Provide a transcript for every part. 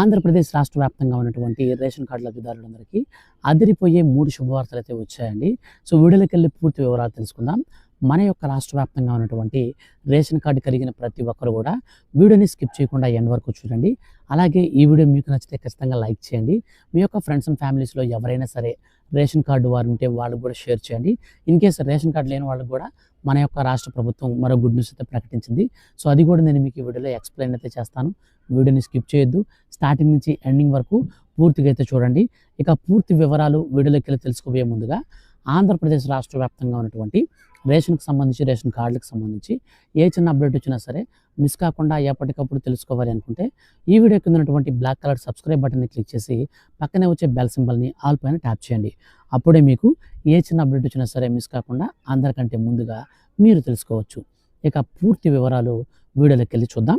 ఆంధ్రప్రదేశ్ రాష్ట్ర వ్యాప్తంగా ఉన్నటువంటి రేషన్ కార్డు లబ్ధిదారులందరికీ అదిరిపోయే మూడు శుభవార్తలు అయితే వచ్చాయండి. సో వీడియోలోకి వెళ్ళి పూర్తి వివరాలు తెలుసుకుందాం. మన యొక్క రాష్ట్ర వ్యాప్తంగా ఉన్నటువంటి రేషన్ కార్డు కలిగిన ప్రతి ఒక్కరు కూడా వీడియోని స్కిప్ చేయకుండా ఎండ్ వరకు చూడండి. అలాగే ఈ వీడియో మీకు నచ్చితే ఖచ్చితంగా లైక్ చేయండి. మీ యొక్క ఫ్రెండ్స్ అండ్ ఫ్యామిలీస్లో ఎవరైనా సరే రేషన్ కార్డు వారు ఉంటే వాళ్ళకు కూడా షేర్ చేయండి. ఇన్ కేస్ రేషన్ కార్డు లేని వాళ్ళకు కూడా మన యొక్క రాష్ట్ర ప్రభుత్వం మరో గుడ్ న్యూస్ అయితే ప్రకటించింది. సో అది కూడా నేను మీకు ఈ వీడియోలో ఎక్స్ప్లెయిన్ అయితే చేస్తాను. వీడియోని స్కిప్ చేయొద్దు. స్టార్టింగ్ నుంచి ఎండింగ్ వరకు పూర్తిగా అయితే చూడండి. ఇక పూర్తి వివరాలు వీడియోలోకి వెళ్ళి తెలుసుకోబోయే ముందుగా ఆంధ్రప్రదేశ్ రాష్ట్ర వ్యాప్తంగా ఉన్నటువంటి రేషన్కి సంబంధించి రేషన్ కార్డులకు సంబంధించి ఏ చిన్న అప్డేట్ వచ్చినా సరే మిస్ కాకుండా ఎప్పటికప్పుడు తెలుసుకోవాలి అనుకుంటే ఈ వీడియో కింద ఉన్నటువంటి బ్లాక్ కలర్ సబ్స్క్రైబ్ బటన్ని క్లిక్ చేసి పక్కనే వచ్చే బెల్ సింబల్ని ఆల్ పైన ట్యాప్ చేయండి. అప్పుడే మీకు ఏ చిన్న అప్డేట్ వచ్చినా సరే మిస్ కాకుండా అందరికంటే ముందుగా మీరు తెలుసుకోవచ్చు. ఇక పూర్తి వివరాలు వీడియోలోకి వెళ్ళి చూద్దాం.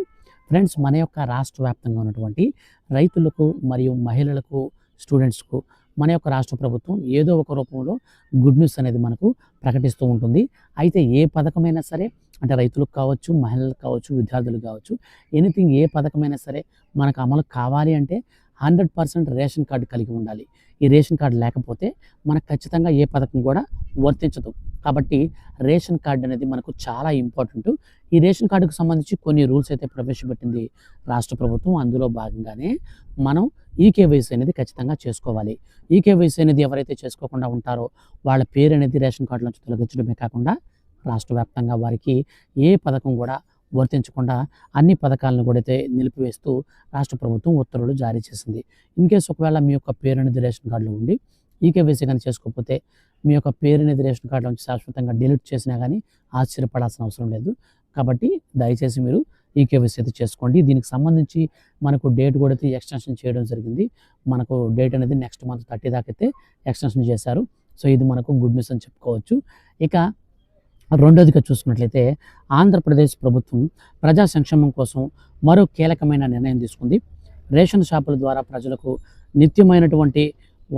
ఫ్రెండ్స్ మన యొక్క రాష్ట్ర వ్యాప్తంగా ఉన్నటువంటి రైతులకు మరియు మహిళలకు స్టూడెంట్స్కు మన యొక్క రాష్ట్ర ప్రభుత్వం ఏదో ఒక రూపంలో గుడ్ న్యూస్ అనేది మనకు ప్రకటిస్తూ ఉంటుంది. అయితే ఏ పథకమైనా సరే అంటే రైతులకు కావచ్చు మహిళలకు కావచ్చు విద్యార్థులకు కావచ్చు ఎనీథింగ్ ఏ పథకమైనా సరే మనకు అమలు కావాలి అంటే హండ్రెడ్ పర్సెంట్ రేషన్ కార్డు కలిగి ఉండాలి. ఈ రేషన్ కార్డు లేకపోతే మనకు ఖచ్చితంగా ఏ పథకం కూడా వర్తించదు. కాబట్టి రేషన్ కార్డు అనేది మనకు చాలా ఇంపార్టెంట్. ఈ రేషన్ కార్డుకు సంబంధించి కొన్ని రూల్స్ అయితే ప్రవేశపెట్టింది రాష్ట్ర ప్రభుత్వం. అందులో భాగంగానే మనం ఈకేవైసీ అనేది ఖచ్చితంగా చేసుకోవాలి. ఈకేవైసీ అనేది ఎవరైతే చేసుకోకుండా ఉంటారో వాళ్ళ పేరు అనేది రేషన్ కార్డు నుంచి తొలగించడమే కాకుండా రాష్ట్ర వ్యాప్తంగా వారికి ఏ పథకం కూడా వర్తించకుండా అన్ని పథకాలను కూడా అయితే నిలిపివేస్తూ రాష్ట్ర ప్రభుత్వం ఉత్తర్వులు జారీ చేసింది. ఇన్ కేసు ఒకవేళ మీ యొక్క పేరు అనేది రేషన్ కార్డులో ఉండి ఈకేవైసీ కానీ చేసుకోకపోతే మీ యొక్క పేరు అనేది రేషన్ కార్డు నుంచి శాశ్వతంగా డిలీట్ చేసినా కానీ ఆశ్చర్యపడాల్సిన అవసరం లేదు. కాబట్టి దయచేసి మీరు ఈకేవైసీ అయితే చేసుకోండి. దీనికి సంబంధించి మనకు డేట్ కూడా అయితే ఎక్స్టెన్షన్ చేయడం జరిగింది. మనకు డేట్ అనేది నెక్స్ట్ మంత్ థర్టీ దాకా అయితే ఎక్స్టెన్షన్ చేశారు. సో ఇది మనకు గుడ్ న్యూస్ అని చెప్పుకోవచ్చు. ఇక రెండోదిగా చూసుకున్నట్లయితే ఆంధ్రప్రదేశ్ ప్రభుత్వం ప్రజా సంక్షేమం కోసం మరో కీలకమైన నిర్ణయం తీసుకుంది. రేషన్ షాపుల ద్వారా ప్రజలకు నిత్యమైనటువంటి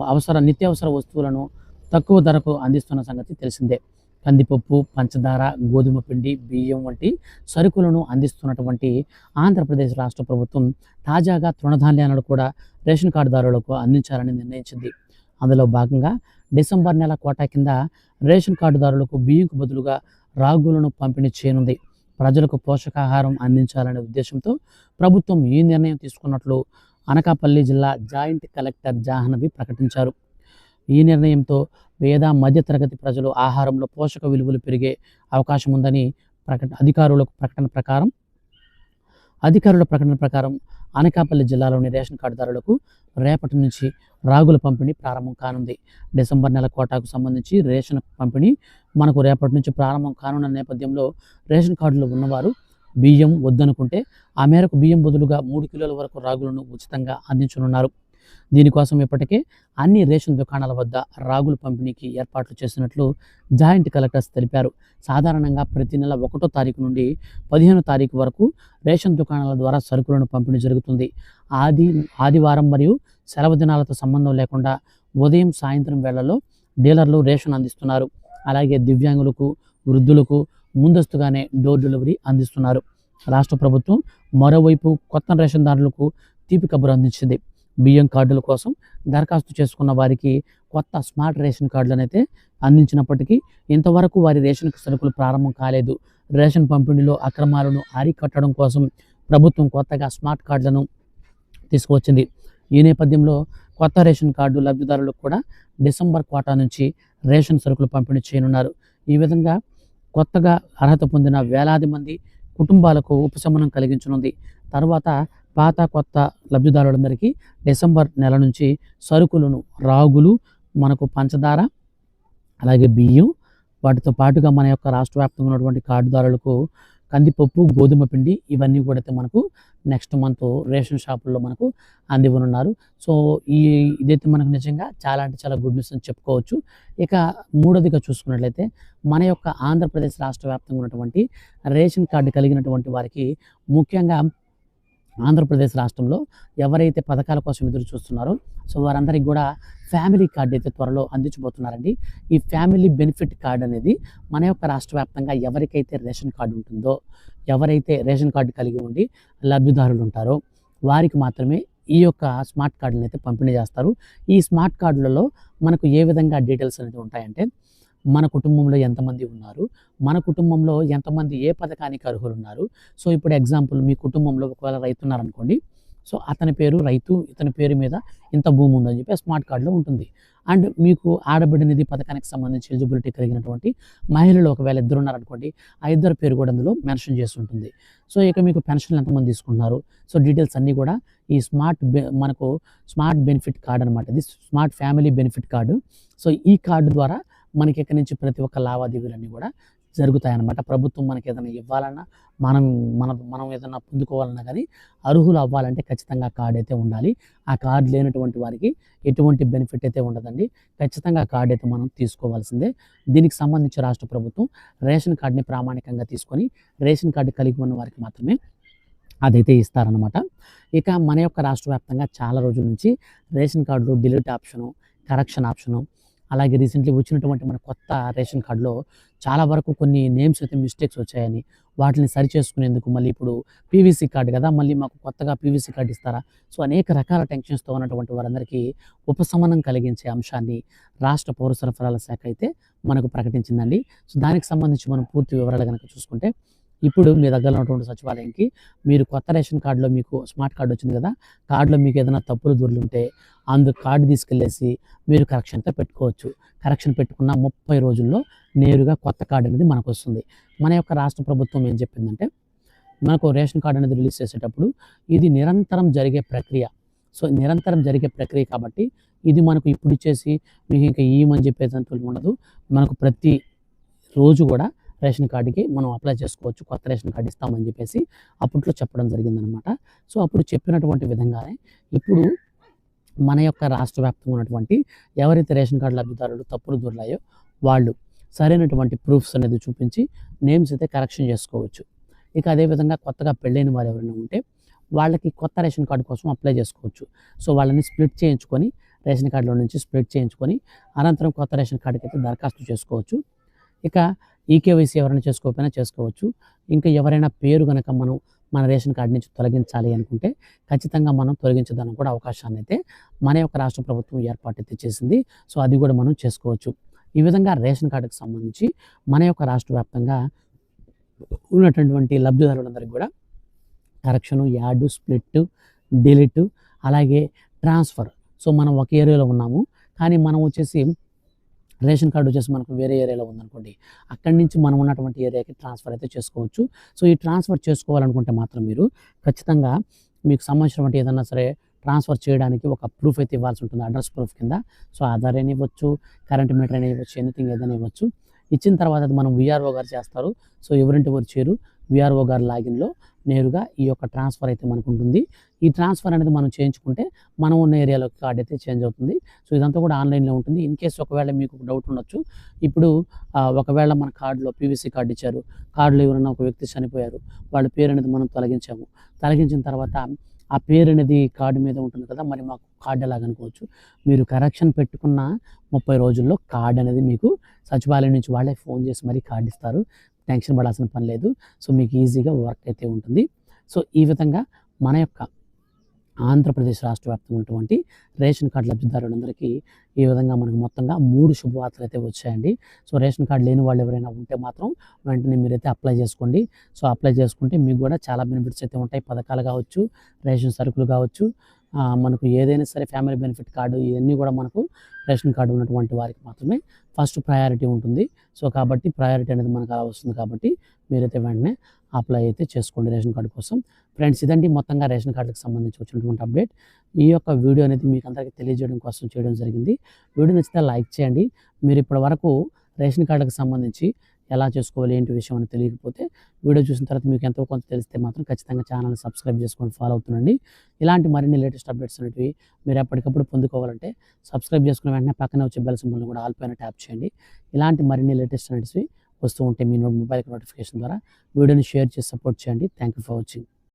అవసర నిత్యావసర వస్తువులను తక్కువ ధరకు అందిస్తున్న సంగతి తెలిసిందే. కందిపప్పు పంచదార గోధుమ పిండి బియ్యం వంటి సరుకులను అందిస్తున్నటువంటి ఆంధ్రప్రదేశ్ రాష్ట్ర ప్రభుత్వం తాజాగా తృణధాన్యాలను కూడా రేషన్ కార్డుదారులకు అందించాలని నిర్ణయించింది. అందులో భాగంగా డిసెంబర్ నెల కోటా కింద రేషన్ కార్డుదారులకు బియ్యంకు బదులుగా రాగులను పంపిణీ చేయనుంది. ప్రజలకు పోషకాహారం అందించాలనే ఉద్దేశంతో ప్రభుత్వం ఈ నిర్ణయం తీసుకున్నట్లు అనకాపల్లి జిల్లా జాయింట్ కలెక్టర్ జాహ్నవి ప్రకటించారు. ఈ నిర్ణయంతో పేద మధ్యతరగతి ప్రజలు ఆహారంలో పోషక విలువలు పెరిగే అవకాశం ఉందని ప్రకట అధికారులకు ప్రకటన ప్రకారం అధికారుల ప్రకటన ప్రకారం అనకాపల్లి జిల్లాలోని రేషన్ కార్డుదారులకు రేపటి నుంచి రాగుల పంపిణీ ప్రారంభం కానుంది. డిసెంబర్ నెల కోటాకు సంబంధించి రేషన్ పంపిణీ మనకు రేపటి నుంచి ప్రారంభం కానున్న నేపథ్యంలో రేషన్ కార్డులు ఉన్నవారు బియ్యం వద్దనుకుంటే ఆ మేరకు బియ్యం బదులుగా మూడు కిలోల వరకు రాగులను ఉచితంగా అందించనున్నారు. దీనికోసం ఇప్పటికే అన్ని రేషన్ దుకాణాల వద్ద రాగుల పంపిణీకి ఏర్పాట్లు చేసినట్లు జాయింట్ కలెక్టర్స్ తెలిపారు. సాధారణంగా ప్రతి నెల ఒకటో తారీఖు నుండి పదిహేను తారీఖు వరకు రేషన్ దుకాణాల ద్వారా సరుకులను పంపిణీ జరుగుతుంది. ఆది ఆదివారం మరియు సెలవు దినాలతో సంబంధం లేకుండా ఉదయం సాయంత్రం వేళల్లో డీలర్లు రేషన్ అందిస్తున్నారు. అలాగే దివ్యాంగులకు వృద్ధులకు ముందస్తుగానే డోర్ డెలివరీ అందిస్తున్నారు. రాష్ట్ర ప్రభుత్వం మరోవైపు కొత్త రేషన్దారులకు తీపి కబురు అందించింది. బియ్యం కార్డుల కోసం దరఖాస్తు చేసుకున్న వారికి కొత్త స్మార్ట్ రేషన్ కార్డులను అయితే అందించినప్పటికీ ఇంతవరకు వారి రేషన్ సరుకులు ప్రారంభం కాలేదు. రేషన్ పంపిణీలో అక్రమాలను అరికట్టడం కోసం ప్రభుత్వం కొత్తగా స్మార్ట్ కార్డులను తీసుకువచ్చింది. ఈ నేపథ్యంలో కొత్త రేషన్ కార్డు లబ్ధిదారులకు కూడా డిసెంబర్ కోటా నుంచి రేషన్ సరుకులు పంపిణీ చేయనున్నారు. ఈ విధంగా కొత్తగా అర్హత పొందిన వేలాది మంది కుటుంబాలకు ఉపశమనం కలిగించనుంది. తర్వాత పాత కొత్త లబ్ధిదారులందరికీ డిసెంబర్ నెల నుంచి సరుకులను రాగులు మనకు పంచదార అలాగే బియ్యం వాటితో పాటుగా మన యొక్క రాష్ట్ర వ్యాప్తంగా ఉన్నటువంటి కార్డుదారులకు కందిపప్పు గోధుమ పిండి ఇవన్నీ కూడా అయితే మనకు నెక్స్ట్ మంత్ రేషన్ షాపుల్లో మనకు అందివ్వనున్నారు. సో ఈ ఇదైతే మనకు నిజంగా చాలా అంటే చాలా గుడ్ న్యూస్ అని చెప్పుకోవచ్చు. ఇక మూడోదిగా చూసుకున్నట్లయితే మన యొక్క ఆంధ్రప్రదేశ్ రాష్ట్ర వ్యాప్తంగా ఉన్నటువంటి రేషన్ కార్డు కలిగినటువంటి వారికి ముఖ్యంగా ఆంధ్రప్రదేశ్ రాష్ట్రంలో ఎవరైతే పథకాల కోసం ఎదురు చూస్తున్నారో సో వారందరికీ కూడా ఫ్యామిలీ కార్డు అయితే త్వరలో అందించబోతున్నారండి. ఈ ఫ్యామిలీ బెనిఫిట్ కార్డు అనేది మన యొక్క రాష్ట్ర వ్యాప్తంగా ఎవరికైతే రేషన్ కార్డు ఉంటుందో ఎవరైతే రేషన్ కార్డు కలిగి ఉండి లబ్ధిదారులు ఉంటారో వారికి మాత్రమే ఈ యొక్క స్మార్ట్ కార్డులను అయితే పంపిణీ చేస్తారు. ఈ స్మార్ట్ కార్డులలో మనకు ఏ విధంగా డీటెయిల్స్ అనేది ఉంటాయంటే మన కుటుంబంలో ఎంతమంది ఉన్నారు? మన కుటుంబంలో ఎంతమంది ఏ పథకానికి అర్హులు ఉన్నారు సో ఇప్పుడు ఎగ్జాంపుల్ మీ కుటుంబంలో ఒకవేళ రైతు ఉన్నారనుకోండి. సో అతని పేరు రైతు ఇతని పేరు మీద ఇంత భూమి ఉందని చెప్పి స్మార్ట్ కార్డులో ఉంటుంది. అండ్ మీకు ఆడబిడ్డ నిధి పథకానికి సంబంధించి ఎలిజిబిలిటీ కలిగినటువంటి మహిళలు ఒకవేళ ఇద్దరు ఉన్నారనుకోండి ఆ ఇద్దరు పేరు కూడా అందులో మెన్షన్ చేసి ఉంటుంది. సో ఇక మీకు పెన్షన్లు ఎంతమంది తీసుకుంటున్నారు? సో డీటెయిల్స్ అన్నీ కూడా ఈ స్మార్ట్ బె- మనకు స్మార్ట్ బెనిఫిట్ కార్డ్ అనమాట ఇది smart family benefit card. So ఈ కార్డు ద్వారా మనకి ఇక్కడి నుంచి ప్రతి ఒక్క లావాదేవీలన్నీ కూడా జరుగుతాయన్నమాట. ప్రభుత్వం మనకి ఏదైనా ఇవ్వాలన్నా మనం మన మనం ఏదైనా పొందుకోవాలన్నా కానీ అర్హులు అవ్వాలంటే ఖచ్చితంగా కార్డు అయితే ఉండాలి. ఆ కార్డు లేనటువంటి వారికి ఎటువంటి బెనిఫిట్ అయితే ఉండదండి. ఖచ్చితంగా కార్డు అయితే మనం తీసుకోవాల్సిందే. దీనికి సంబంధించి రాష్ట్ర ప్రభుత్వం రేషన్ కార్డుని ప్రామాణికంగా తీసుకొని రేషన్ కార్డు కలిగి ఉన్న వారికి మాత్రమే అదైతే ఇస్తారనమాట ఇక మన యొక్క రాష్ట్ర వ్యాప్తంగా చాలా రోజుల నుంచి రేషన్ కార్డులో డిలీట్ ఆప్షను కరెక్షన్ ఆప్షను అలాగే రీసెంట్లీ వచ్చినటువంటి మన కొత్త రేషన్ కార్డులో చాలా వరకు కొన్ని నేమ్స్ అయితే మిస్టేక్స్ వచ్చాయని వాటిని సరి చేసుకునేందుకు మళ్ళీ ఇప్పుడు పీవీసీ కార్డు కదా మళ్ళీ మాకు కొత్తగా పీవీసీ కార్డు ఇస్తారా? సో అనేక రకాల టెన్షన్స్తో ఉన్నటువంటి వారందరికీ ఉపశమనం కలిగించే అంశాన్ని రాష్ట్ర పౌర సరఫరాల శాఖ అయితే మనకు ప్రకటించిందండి. సో దానికి సంబంధించి మనం పూర్తి వివరాలు కనుక చూసుకుంటే ఇప్పుడు మీ దగ్గర ఉన్నటువంటి సచివాలయంకి మీరు కొత్త రేషన్ కార్డులో మీకు స్మార్ట్ కార్డు వచ్చింది కదా కార్డులో మీకు ఏదైనా తప్పులు దొరులుంటే అందు కార్డు తీసుకెళ్ళేసి మీరు కరెక్షన్ అయితే పెట్టుకోవచ్చు. కరెక్షన్ పెట్టుకున్న ముప్పై రోజుల్లో నేరుగా కొత్త కార్డు అనేది మనకు వస్తుంది మన యొక్క రాష్ట్ర ప్రభుత్వం ఏం చెప్పిందంటే మనకు రేషన్ కార్డు అనేది రిలీజ్ చేసేటప్పుడు ఇది నిరంతరం జరిగే ప్రక్రియ. సో నిరంతరం జరిగే ప్రక్రియ కాబట్టి ఇది మనకు ఇప్పుడు ఇచ్చేసి మీకు ఇంకా ఏమని చెప్పేదంటూ ఉండదు మనకు ప్రతి రోజు కూడా రేషన్ కార్డుకి మనం అప్లై చేసుకోవచ్చు. కొత్త రేషన్ కార్డు ఇస్తామని చెప్పేసి అప్పట్లో చెప్పడం జరిగిందనమాట సో అప్పుడు చెప్పినటువంటి విధంగానే ఇప్పుడు మన యొక్క రాష్ట్ర వ్యాప్తంగా ఉన్నటువంటి ఎవరైతే రేషన్ కార్డు లబ్ధిదారులు తప్పులు దొర్లాయో వాళ్ళు సరైనటువంటి ప్రూఫ్స్ అనేది చూపించి నేమ్స్ అయితే కరెక్షన్ చేసుకోవచ్చు. ఇక అదేవిధంగా కొత్తగా పెళ్ళైన వారు ఎవరైనా ఉంటే వాళ్ళకి కొత్త రేషన్ కార్డు కోసం అప్లై చేసుకోవచ్చు. సో వాళ్ళని స్ప్లిట్ చేయించుకొని రేషన్ కార్డులో నుంచి స్ప్లిట్ చేయించుకొని అనంతరం కొత్త రేషన్ కార్డుకి అయితే దరఖాస్తు చేసుకోవచ్చు. ఇక ఈకేవైసీ ఎవరైనా చేసుకోకపోయినా చేసుకోవచ్చు. ఇంకా ఎవరైనా పేరు కనుక మనం మన రేషన్ కార్డు నుంచి తొలగించాలి అనుకుంటే ఖచ్చితంగా మనం తొలగించడానికి కూడా అవకాశాన్ని అయితే మన యొక్క రాష్ట్ర ప్రభుత్వం ఏర్పాటు అయితే చేసింది. సో అది కూడా మనం చేసుకోవచ్చు. ఈ విధంగా రేషన్ కార్డుకు సంబంధించి మన యొక్క రాష్ట్ర వ్యాప్తంగా ఉన్నటువంటి లబ్ధిదారులందరికీ కూడా కరెక్షను యాడ్ స్ప్లిట్ డిలీట్ అలాగే ట్రాన్స్ఫర్. సో మనం ఒక ఏరియాలో ఉన్నాము. కానీ మనం వచ్చేసి రేషన్ కార్డు వచ్చేసి మనకు వేరే ఏరియాలో ఉందనుకోండి అక్కడి నుంచి మనం ఉన్నటువంటి ఏరియాకి ట్రాన్స్ఫర్ అయితే చేసుకోవచ్చు. సో ఈ ట్రాన్స్ఫర్ చేసుకోవాలనుకుంటే మాత్రం మీరు ఖచ్చితంగా మీకు సంబంధించినటువంటి ఏదన్నా సరే ట్రాన్స్ఫర్ చేయడానికి ఒక ప్రూఫ్ అయితే ఇవ్వాల్సి ఉంటుంది అడ్రస్ ప్రూఫ్ కింద. సో ఆధార్ అయినా ఇవ్వచ్చు కరెంట్ మీటర్ అయినా ఇవ్వచ్చు ఎనీథింగ్ ఏదైనా ఇవ్వచ్చు. ఇచ్చిన తర్వాత అది మనం విఆర్ఓ గారు చేస్తారు. సో ఎవరింటి వారు చేరు. విఆర్ఓ గారు లాగిన్లో నేరుగా ఈ యొక్క ట్రాన్స్ఫర్ అయితే మనకు ఉంటుంది ఈ ట్రాన్స్ఫర్ అనేది మనం చేయించుకుంటే మనం ఉన్న ఏరియాలో కార్డ్ అయితే చేంజ్ అవుతుంది. సో ఇదంతా కూడా ఆన్లైన్లో ఉంటుంది. ఇన్ కేసు ఒకవేళ మీకు డౌట్ ఉండొచ్చు. ఇప్పుడు ఒకవేళ మన కార్డులో పీవీసీ కార్డు ఇచ్చారు. కార్డులో ఎవరైనా ఒక వ్యక్తి చనిపోయారు. వాళ్ళ పేరు అనేది మనం తొలగించాము. తొలగించిన తర్వాత ఆ పేరు అనేది కార్డు మీద ఉంటుంది కదా! మరి మాకు కార్డు ఎలాగనుకోవచ్చు మీరు కరెక్షన్ పెట్టుకున్న ముప్పై రోజుల్లో కార్డు అనేది మీకు సచివాలయం నుంచి వాళ్ళే ఫోన్ చేసి మరీ కార్డు ఇస్తారు. టెన్షన్ పడాల్సిన పని లేదు. సో మీకు ఈజీగా వర్క్ అయితే ఉంటుంది. సో ఈ విధంగా మన యొక్క ఆంధ్రప్రదేశ్ రాష్ట్ర వ్యాప్తంగా ఉన్నటువంటి రేషన్ కార్డు లబ్ధిదారులందరికీ ఈ విధంగా మనకు మొత్తంగా మూడు శుభవార్తలు అయితే వచ్చాయండి. సో రేషన్ కార్డు లేని వాళ్ళు ఎవరైనా ఉంటే మాత్రం వెంటనే మీరైతే అప్లై చేసుకోండి. సో అప్లై చేసుకుంటే మీకు కూడా చాలా బెనిఫిట్స్ అయితే ఉంటాయి. పథకాలు కావచ్చు రేషన్ సరుకులు కావచ్చు మనకు ఏదైనా సరే ఫ్యామిలీ బెనిఫిట్ కార్డు ఇవన్నీ కూడా మనకు రేషన్ కార్డు ఉన్నటువంటి వారికి మాత్రమే ఫస్ట్ ప్రయారిటీ ఉంటుంది. సో కాబట్టి ప్రయారిటీ అనేది మనకు అలా వస్తుంది కాబట్టి మీరైతే వెంటనే అప్లై అయితే చేసుకోండి రేషన్ కార్డు కోసం. ఫ్రెండ్స్ ఇదండి మొత్తంగా రేషన్ కార్డుకి సంబంధించి వచ్చినటువంటి అప్డేట్ ఈ యొక్క వీడియో అనేది మీకు అందరికీ తెలియజేయడం కోసం చేయడం జరిగింది. వీడియో నచ్చితే లైక్ చేయండి. మీరు ఇప్పటి వరకు రేషన్ కార్డుకి సంబంధించి ఎలా చేసుకోవాలి ఏంటి విషయం అని తెలియకపోతే వీడియో చూసిన తర్వాత మీకు ఎంతో కొంత తెలిస్తే మాత్రం ఖచ్చితంగా ఛానల్ని సబ్స్క్రైబ్ చేసుకొని ఫాలో అవుతుండండి. ఇలాంటి మరిన్ని లేటెస్ట్ అప్డేట్స్ అనేటివి మీరు ఎప్పటికప్పుడు పొందుకోవాలంటే సబ్స్క్రైబ్ చేసుకున్న వెంటనే పక్కనే వచ్చే బెల్ సింబల్ని కూడా ఆల్ పైన ట్యాప్ చేయండి. ఇలాంటి మరిన్ని లేటెస్ట్ అనేటివి వస్తూ ఉంటే మీ మొబైల్కి నోటిఫికేషన్ ద్వారా వీడియోని షేర్ చేసి సపోర్ట్ చేయండి. Thank you for watching.